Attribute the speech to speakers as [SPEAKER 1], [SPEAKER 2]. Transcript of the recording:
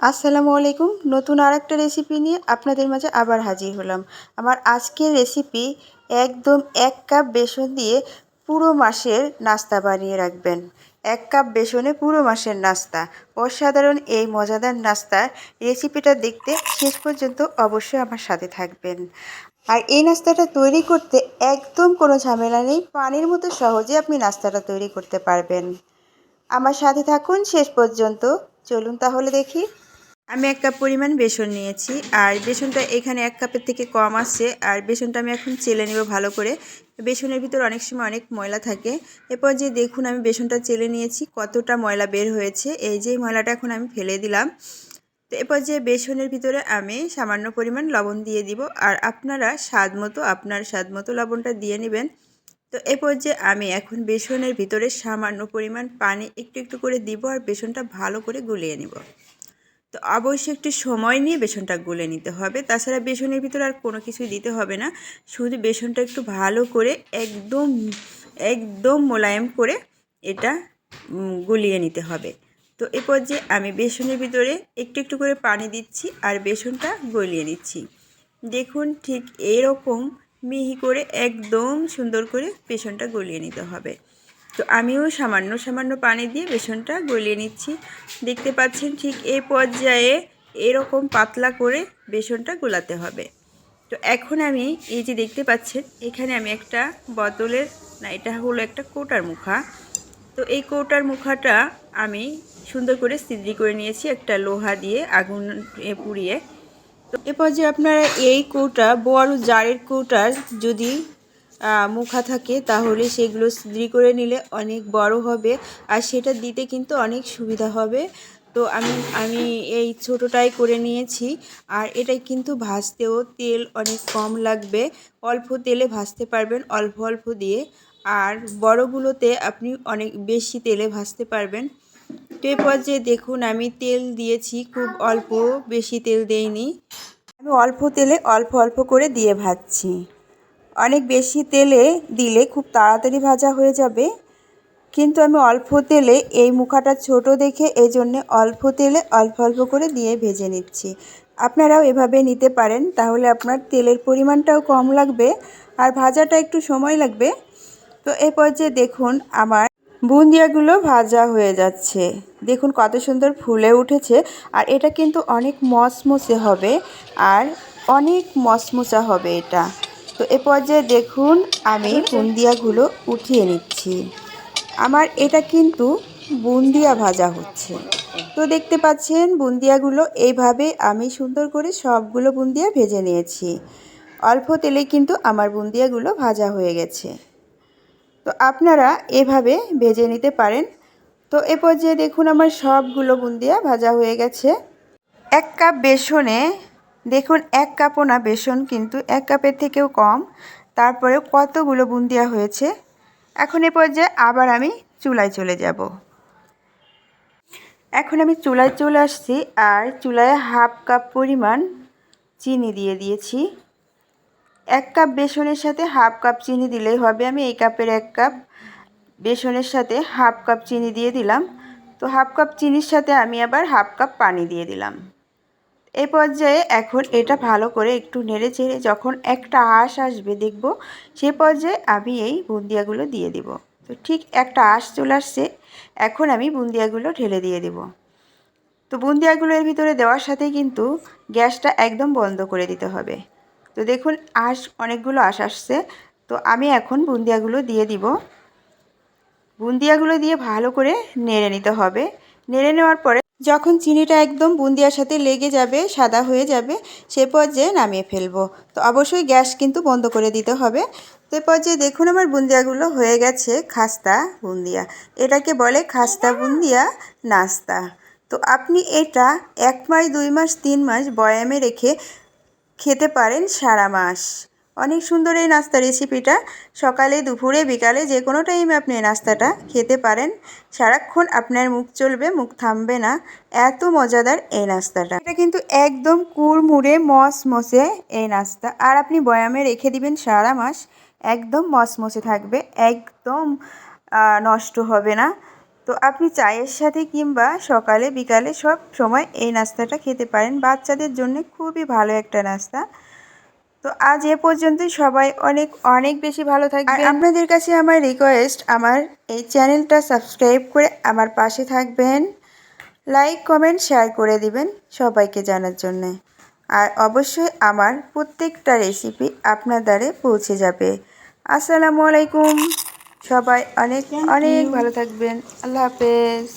[SPEAKER 1] আসসালামু আলাইকুম। নতুন আর একটা রেসিপি নিয়ে আপনাদের মাঝে আবার হাজির হলাম। আমার আজকের রেসিপি একদম এক কাপ বেসন দিয়ে পুরো মাসের নাস্তা বানিয়ে রাখবেন। এক কাপ বেসনে পুরো মাসের নাস্তা। অসাধারণ এই মজাদার নাস্তার রেসিপিটা দেখতে শেষ পর্যন্ত অবশ্যই আমার সাথে থাকবেন। আর এই নাস্তাটা তৈরি করতে একদম কোনো ঝামেলা নেই। পানির মতো সহজে আপনি নাস্তাটা তৈরি করতে পারবেন। আমার সাথে থাকুন শেষ পর্যন্ত। চলুন তাহলে দেখি। আমি এক কাপ পরিমাণ বেসন নিয়েছি, আর বেসনটা এখানে এক কাপের থেকে কম আসছে আর বেসনটা আমি এখন চেলে নেব ভালো করে। বেসনের ভিতর অনেক সময় অনেক ময়লা থাকে। এরপর যে দেখুন আমি বেসনটা চেলে নিয়েছি, কতটা ময়লা বের হয়েছে। এই যে ময়লাটা এখন আমি ফেলে দিলাম। তো এরপর যে বেসনের ভিতরে আমি সামান্য পরিমাণ লবণ দিয়ে দিব, আর আপনারা স্বাদ মতো, আপনার স্বাদ মতো লবণটা দিয়ে নেবেন। তো এরপর যে আমি এখন বেসনের ভিতরে সামান্য পরিমাণ পানি একটু একটু করে দিব, আর বেসনটা ভালো করে গুলিয়ে নেব। তো অবশ্যই একটু সময় নিয়ে বেসনটা গুলে নিতে হবে। তাছাড়া বেসনের ভিতরে আর কোনো কিছুই দিতে হবে না। শুধু বেসনটা একটু ভালো করে একদম একদম মোলায়েম করে এটা গুলিয়ে নিতে হবে। তো এরপর যে আমি বেসনের ভিতরে একটু একটু করে পানি দিচ্ছি আর বেসনটা গলিয়ে নিচ্ছি। দেখুন ঠিক এরকম মিহি করে একদম সুন্দর করে বেসনটা গলিয়ে নিতে হবে। তো আমিও সামান্য সামান্য পানি দিয়ে বেসনটা গলিয়ে নিচ্ছি। দেখতে পাচ্ছেন ঠিক এই পর্যায়ে এরকম পাতলা করে বেসনটা গোলাতে হবে। তো এখন আমি এই যে দেখতে পাচ্ছেন, এখানে আমি একটা বোতলের না, এটা হলো একটা কৌটার মুখা। তো এই কৌটার মুখাটা আমি সুন্দর করে সিদ্রি করে নিয়েছি একটা লোহা দিয়ে আগুন পুড়িয়ে। তো এরপর যে আপনারা এই কৌটা বড় জারের কৌটার যদি মুখা থাকে, তাহলে সেগুলো সিদ্রি করে নিলে অনেক বড় হবে। আর সেটা দিতে কিন্তু অনেক সুবিধা হবে। তো আমি আমি এই ছোটোটাই করে নিয়েছি। আর এটাই কিন্তু ভাজতেও তেল অনেক কম লাগবে। অল্প তেলে ভাজতে পারবেন, অল্প অল্প দিয়ে। আর বড়গুলোতে আপনি অনেক বেশি তেলে ভাজতে পারবেন। তো যে দেখুন, আমি তেল দিয়েছি, খুব অল্প, বেশি তেল দেইনি। আমি অল্প তেলে অল্প অল্প করে দিয়ে ভাজছি। অনেক বেশি তেলে দিলে খুব তাড়াতাড়ি ভাজা হয়ে যাবে। কিন্তু আমি অল্প তেলে এই মুখাটা ছোট দেখে এই জন্যে অল্প তেলে অল্প অল্প করে দিয়ে ভেজে নিচ্ছি। আপনারাও এভাবে নিতে পারেন, তাহলে আপনার তেলের পরিমাণটাও কম লাগবে আর ভাজাটা একটু সময় লাগবে। তো এ পর্যায়ে দেখুন আমার বুন্দিয়াগুলো ভাজা হয়ে যাচ্ছে। দেখুন কত সুন্দর ফুলে উঠেছে আর এটা কিন্তু অনেক মসমসে হবে আর অনেক মসমসা হবে এটা। তো এ পর্যায়ে দেখুন আমি বুন্দিয়াগুলো উঠিয়ে নিচ্ছি। আমার এটা কিন্তু বুন্দিয়া ভাজা হচ্ছে। তো দেখতে পাচ্ছেন বুন্দিয়াগুলো এইভাবে আমি সুন্দর করে সবগুলো বুন্দিয়া ভেজে নিয়েছি। অল্প তেলে কিন্তু আমার বুন্দিয়াগুলো ভাজা হয়ে গেছে। তো আপনারা এভাবে ভেজে নিতে পারেন। তো এ পর্যায়ে দেখুন আমার সবগুলো বুন্দিয়া ভাজা হয়ে গেছে। এক কাপ বেসনে দেখুন, এক কাপও না বেসন, কিন্তু এক কাপের থেকেও কম। তারপরে কতগুলো বুন্দিয়া হয়েছে? এখন এ পর্যায়ে আবার আমি চুলায় চলে যাব। এখন আমি চুলায় চলে আসছি, আর চুলায় হাফ কাপ পরিমাণ চিনি দিয়ে দিয়েছি। এক কাপ বেসনের সাথে হাফ কাপ চিনি দিলেই হবে, আমি এই কাপের এক কাপ বেসনের সাথে হাফ কাপ চিনি দিয়ে দিলাম। তো হাফ কাপ চিনির সাথে আমি আবার হাফ কাপ পানি দিয়ে দিলাম। এই পর্যায়ে এখন এটা ভালো করে একটু নেড়ে চেড়ে যখন একটা আঁশ আসবে দেখব, সে পর্যায়ে আমি এই বুন্দিয়াগুলো দিয়ে দিব। তো ঠিক একটা আঁশ চলে আসছে, এখন আমি বুন্দিয়াগুলো ঢেলে দিয়ে দেব। তো বুন্দিয়াগুলো এর ভিতরে দেওয়ার সাথে কিন্তু গ্যাসটা একদম বন্ধ করে দিতে হবে। তো দেখুন, আঁশ অনেকগুলো আঁশ আসছে, তো আমি এখন বুন্দিয়াগুলো দিয়ে দিব। বুন্দিয়াগুলো দিয়ে ভালো করে নেড়ে নিতে হবে। নেড়ে নেওয়ার পরে যখন চিনিটা একদম বুন্দিয়ার সাথে লেগে যাবে, সাদা হয়ে যাবে, সে পর্যায়ে নামিয়ে ফেলব। তো অবশ্যই গ্যাস কিন্তু বন্ধ করে দিতে হবে। তো এ পর্যায়ে দেখুন আমার বুন্দিয়াগুলো হয়ে গেছে, খাস্তা বুন্দিয়া। এটাকে বলে খাস্তা বুন্দিয়া নাস্তা। তো আপনি এটা এক মাস, দুই মাস, তিন মাস বয়ামে রেখে খেতে পারেন সারা মাস। অনেক সুন্দর এই নাস্তা রেসিপিটা। সকালে, দুপুরে, বিকালে যে কোনো টাইমে আপনি এই নাস্তাটা খেতে পারেন। সারাক্ষণ আপনার মুখ চলবে, মুখ থামবে না। এত মজাদার এই নাস্তাটা। এটা কিন্তু একদম কুড়মুড়ে, মসমসে এই নাস্তা। আর আপনি বয়ামে রেখে দিবেন সারা মাস, একদম মসমসে থাকবে। একদম নষ্ট হবে না। তো তো আপনি চায়ের সাথে কিংবা সকালে, বিকালে সব সময় এই নাস্তাটা খেতে পারেন। বাচ্চাদের জন্য খুবই ভালো একটা নাস্তা। তো আজ এ পর্যন্তই। সবাই অনেক অনেক বেশি ভালো থাকবেন। আপনাদের কাছে আমার রিকোয়েস্ট আমার এই চ্যানেলটা সাবস্ক্রাইব করে আমার পাশে থাকবেন। লাইক কমেন্ট শেয়ার করে দিবেন সবাইকে জানার জন্য। আর অবশ্যই আমার প্রত্যেকটা রেসিপি আপনার দ্বারে পৌঁছে যাবে। আসসালামু আলাইকুম। সবাই অনেক অনেক ভালো থাকবেন। আল্লাহ হাফেজ।